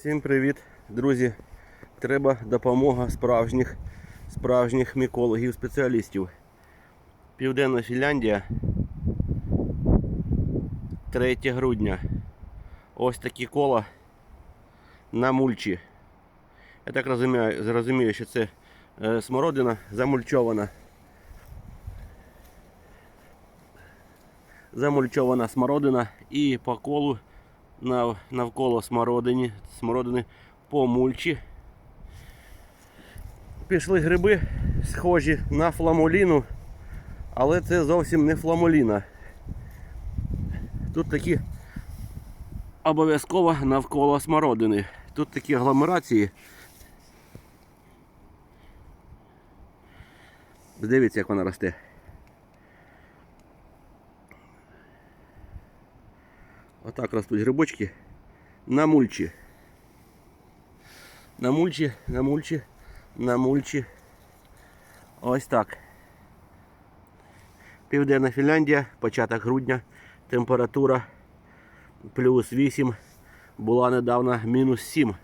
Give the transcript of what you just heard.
Всім привіт, друзі! Треба допомога справжніх, справжніх мікологів, спеціалістів. Південна Фінляндія. 3 грудня. Ось такі кола на мульчі. Я так розумію, зрозумію, що це е, смородина замульчована. Замульчована смородина і по колу навколо смородині, смородини по мульчі. Пішли гриби, схожі на фламуліну, але це зовсім не фламуліна. Тут такі обов'язково навколо смородини. Тут такі агломерації. Дивіться, як вона росте. Отак ростуть грибочки на мульчі. На мульчі, на мульчі, на мульчі. Ось так. Південна Фінляндія, початок грудня, температура плюс 8, була недавно мінус 7.